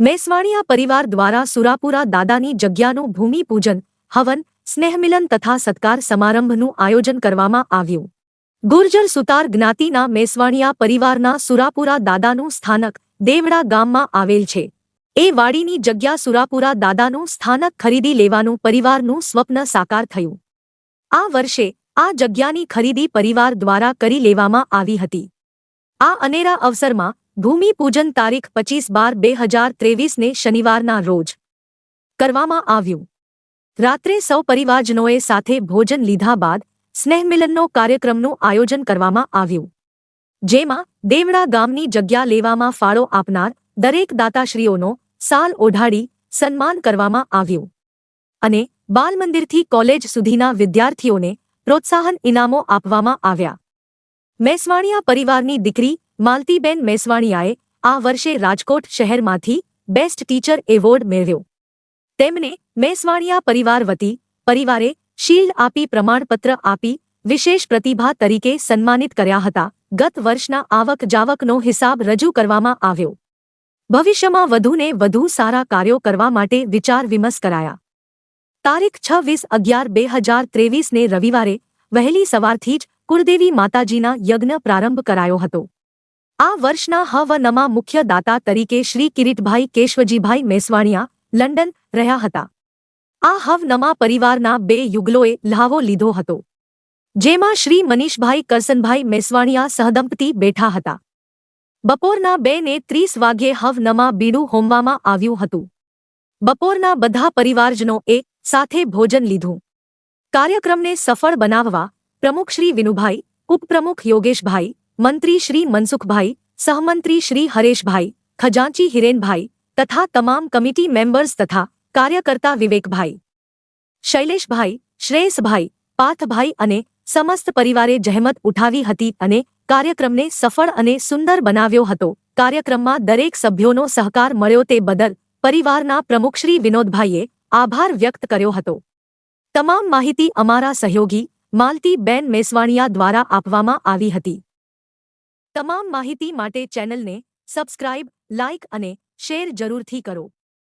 મેસવાણીયા પરિવાર દ્વારા સુરાપુરા દાદાની જગ્યાનું ભૂમિપૂજન, હવન, સ્નેહમિલન તથા સત્કાર સમારંભનું આયોજન કરવામાં આવ્યું. ગુર્જર સુતાર જ્ઞાતિના મેસવાણીયા પરિવારના સુરાપુરા દાદાનું સ્થાનક દેવડા ગામમાં આવેલ છે. એ વાડીની જગ્યા સુરાપુરા દાદાનું સ્થાનક ખરીદી લેવાનું પરિવારનું સ્વપ્ન સાકાર થયું. આ વર્ષે આ જગ્યાની ખરીદી પરિવાર દ્વારા કરી લેવામાં આવી હતી. આ અનેરા અવસરમાં ભૂમિપૂજન તારીખ પચીસ બાર બે હજાર ત્રેવીસને શનિવારના રોજ કરવામાં આવ્યું. રાત્રે સૌ પરિવારજનોએ સાથે ભોજન લીધા બાદ સ્નેહમિલનનો કાર્યક્રમનું આયોજન કરવામાં આવ્યું. જેમાં દેવડા ગામની જગ્યા લેવામાં ફાળો આપનાર દરેક દાતાશ્રીઓનો સાલ ઓઢાડી સન્માન કરવામાં આવ્યું. અને બાલમંદિરથી કોલેજ સુધીના વિદ્યાર્થીઓને પ્રોત્સાહન ઇનામો આપવામાં આવ્યા. મેસવાણીયા પરિવારની દીકરી માલતીબેન મેસવાણીયાએ આ વર્ષે રાજકોટ શહેરમાંથી બેસ્ટ ટીચર એવોર્ડ મેળવ્યો. તેમને મેસવાણીયા પરિવાર વતી પરિવારે શીલ્ડ આપી પ્રમાણપત્ર આપી વિશેષ પ્રતિભા તરીકે સન્માનિત કર્યા હતા. ગત વર્ષના આવક જાવકનો હિસાબ રજૂ કરવામાં આવ્યો. ભવિષ્યમાં વધુને વધુ સારા કાર્યો કરવા માટે વિચાર વિમર્શ કરાયા. તારીખ છવ્વીસ અગિયાર બે હજાર ત્રેવીસને રવિવારે વહેલી સવારથી જ કુળદેવી માતાજીના યજ્ઞ પ્રારંભ કરાયો હતો. આ વર્ષના હવનમાં મુખ્ય દાતા તરીકે શ્રી કિરીટભાઈ કેશવજીભાઈ મેસવાણીયા લંડન રહ્યા હતા. આ હવનમાં પરિવારના બે યુગલોએ લહાવો લીધો હતો. જેમાં શ્રી મનીષભાઈ કરસનભાઈ મેસવાણીયા સહદંપતિ બેઠા હતા. બપોરના બે ને ત્રીસ વાગ્યે હવનમાં બીડું હોમવામાં આવ્યું હતું. બપોરના બધા પરિવારજનો એ સાથે ભોજન લીધું. કાર્યક્રમને સફળ બનાવવા પ્રમુખ શ્રી વિનુભાઈ, ઉપપ્રમુખ યોગેશભાઈ, મંત્રી શ્રી મનસુખભાઈ, સહમંત્રી શ્રી હરેશભાઈ ખજાંચી હિરેનભાઈ તથા તમામ કમિટી મેમ્બર્સ તથા કાર્યકર્તા વિવેકભાઈ, શૈલેષભાઈ, શ્રેયસભાઈ, પાથભાઈ અને સમસ્ત પરિવારે જહેમત ઉઠાવી હતી અને કાર્યક્રમને સફળ અને સુંદર બનાવ્યો હતો. કાર્યક્રમમાં દરેક સભ્યોનો સહકાર મળ્યો તે બદલ પરિવારના પ્રમુખ શ્રી વિનોદભાઈએ આભાર વ્યક્ત કર્યો હતો. તમામ માહિતી અમારા સહયોગી માલતી બેન મેસવાણિયા દ્વારા આપવામાં આવી હતી. તમામ માહિતી માટે ચેનલને સબસ્ક્રાઇબ, લાઇક અને શેર જરૂરથી કરો.